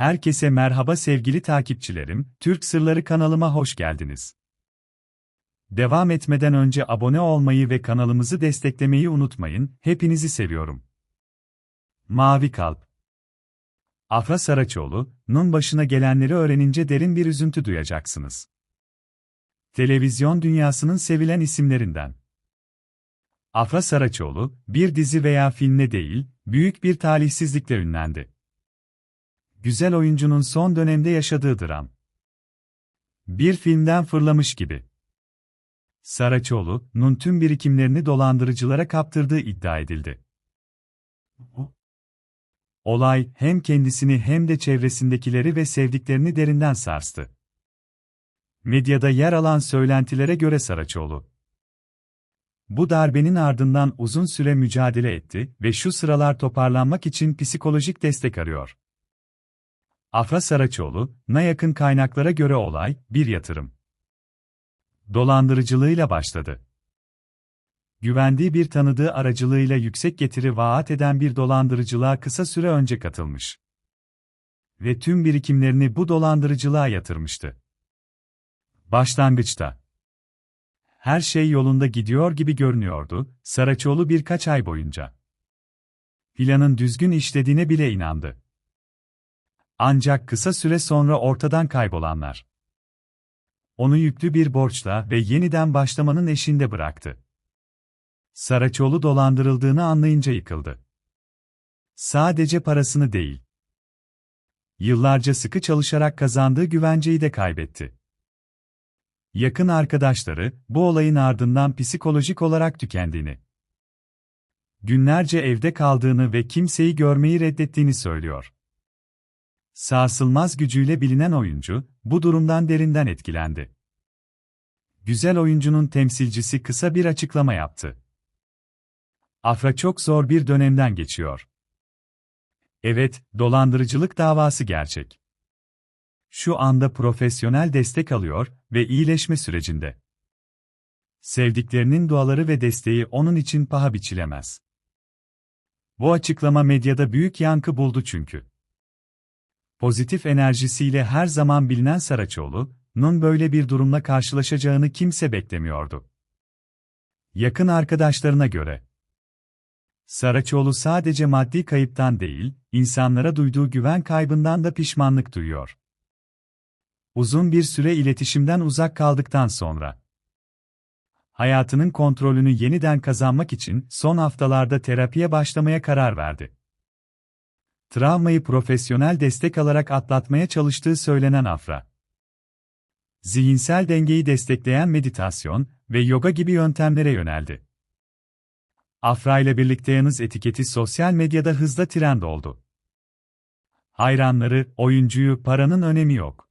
Herkese merhaba sevgili takipçilerim, Türk Sırları kanalıma hoş geldiniz. Devam etmeden önce abone olmayı ve kanalımızı desteklemeyi unutmayın, hepinizi seviyorum. Mavi Kalp Afra Saraçoğlu'nun başına gelenleri öğrenince derin bir üzüntü duyacaksınız. Televizyon dünyasının sevilen isimlerinden. Afra Saraçoğlu, bir dizi veya filmle değil, büyük bir talihsizlikle ünlendi güzel oyuncunun son dönemde yaşadığı dram. Bir filmden fırlamış gibi. Saraçoğlu'nun tüm birikimlerini dolandırıcılara kaptırdığı iddia edildi. Olay hem kendisini hem de çevresindekileri ve sevdiklerini derinden sarstı. Medyada yer alan söylentilere göre Saraçoğlu, bu darbenin ardından uzun süre mücadele etti ve şu sıralar toparlanmak için psikolojik destek arıyor. Afra Saraçoğlu, na yakın kaynaklara göre olay, bir yatırım dolandırıcılığıyla başladı. Güvendiği bir tanıdığı aracılığıyla yüksek getiri vaat eden bir dolandırıcılığa kısa süre önce katılmış. Ve tüm birikimlerini bu dolandırıcılığa yatırmıştı. Başlangıçta her şey yolunda gidiyor gibi görünüyordu, Saraçoğlu birkaç ay boyunca. Planın düzgün işlediğine bile inandı. Ancak kısa süre sonra ortadan kaybolanlar. Onu yüklü bir borçla ve yeniden başlamanın eşinde bıraktı. Saraçoğlu dolandırıldığını anlayınca yıkıldı. Sadece parasını değil. Yıllarca sıkı çalışarak kazandığı güvenceyi de kaybetti. Yakın arkadaşları, bu olayın ardından psikolojik olarak tükendiğini, günlerce evde kaldığını ve kimseyi görmeyi reddettiğini söylüyor. Sarsılmaz gücüyle bilinen oyuncu, bu durumdan derinden etkilendi. Güzel oyuncunun temsilcisi kısa bir açıklama yaptı. Afra çok zor bir dönemden geçiyor. Evet, dolandırıcılık davası gerçek. Şu anda profesyonel destek alıyor ve iyileşme sürecinde. Sevdiklerinin duaları ve desteği onun için paha biçilemez. Bu açıklama medyada büyük yankı buldu çünkü pozitif enerjisiyle her zaman bilinen Saraçoğlu'nun böyle bir durumla karşılaşacağını kimse beklemiyordu. Yakın arkadaşlarına göre, Saraçoğlu sadece maddi kayıptan değil, insanlara duyduğu güven kaybından da pişmanlık duyuyor. Uzun bir süre iletişimden uzak kaldıktan sonra, hayatının kontrolünü yeniden kazanmak için son haftalarda terapiye başlamaya karar verdi travmayı profesyonel destek alarak atlatmaya çalıştığı söylenen Afra. Zihinsel dengeyi destekleyen meditasyon ve yoga gibi yöntemlere yöneldi. Afra ile birlikte yalnız etiketi sosyal medyada hızla trend oldu. Hayranları, oyuncuyu, paranın önemi yok.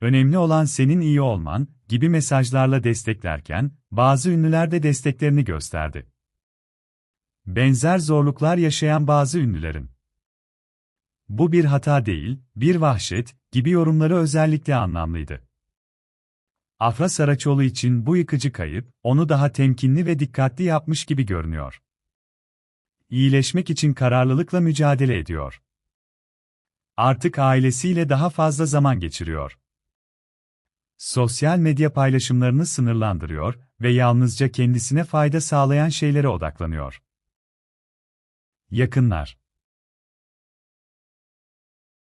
Önemli olan senin iyi olman gibi mesajlarla desteklerken, bazı ünlüler de desteklerini gösterdi. Benzer zorluklar yaşayan bazı ünlülerin bu bir hata değil, bir vahşet gibi yorumları özellikle anlamlıydı. Afra Saraçoğlu için bu yıkıcı kayıp, onu daha temkinli ve dikkatli yapmış gibi görünüyor. İyileşmek için kararlılıkla mücadele ediyor. Artık ailesiyle daha fazla zaman geçiriyor. Sosyal medya paylaşımlarını sınırlandırıyor ve yalnızca kendisine fayda sağlayan şeylere odaklanıyor. Yakınlar